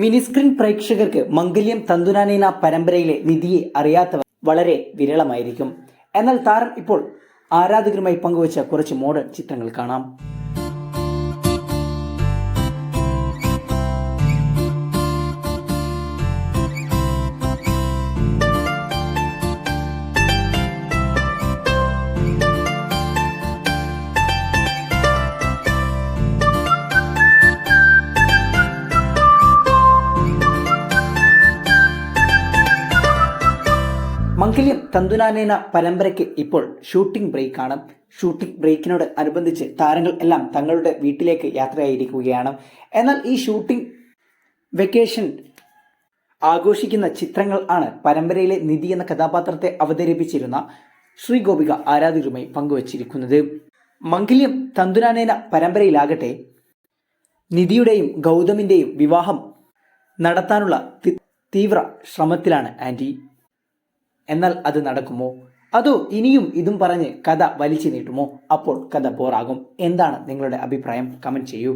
Mini screen പ്രേക്ഷകർക്ക് മംഗല്യം തന്തുനാനേന പരമ്പരയിലെ നിധിയെ അറിയാത്തവർ വളരെ വിരളമായിരിക്കും. എന്നാൽ താരം ഇപ്പോൾ ആരാധകരുമായി പങ്കുവച്ച കുറച്ച് മോഡേൺ ചിത്രങ്ങൾ കാണാം. മംഗല്യം തന്തുനാനേന പരമ്പരയ്ക്ക് ഇപ്പോൾ ഷൂട്ടിംഗ് ബ്രേക്കാണ്. ഷൂട്ടിംഗ് ബ്രേക്കിനോട് അനുബന്ധിച്ച് താരങ്ങൾ എല്ലാം തങ്ങളുടെ വീട്ടിലേക്ക് യാത്രയായിരിക്കുകയാണ്. എന്നാൽ ഈ ഷൂട്ടിംഗ് വെക്കേഷൻ ആഘോഷിക്കുന്ന ചിത്രങ്ങൾ ആണ് പരമ്പരയിലെ നിധി എന്ന കഥാപാത്രത്തെ അവതരിപ്പിച്ചിരുന്ന ശ്രീ ഗോപിക ആരാധകരുമായി പങ്കുവച്ചിരിക്കുന്നത്. മംഗല്യം തന്തുനാനേന പരമ്പരയിലാകട്ടെ നിധിയുടെയും ഗൗതമിന്റെയും വിവാഹം നടത്താനുള്ള തീവ്ര ശ്രമത്തിലാണ് ആന്റി എന്നാൽ അത് നടക്കുമോ? അതോ ഇനിയും ഇതും പറഞ്ഞ് കഥ വലിച്ചു നീട്ടുമോ? അപ്പോൾ കഥ ബോറാകും. എന്താണ് നിങ്ങളുടെ അഭിപ്രായം? കമന്റ് ചെയ്യൂ.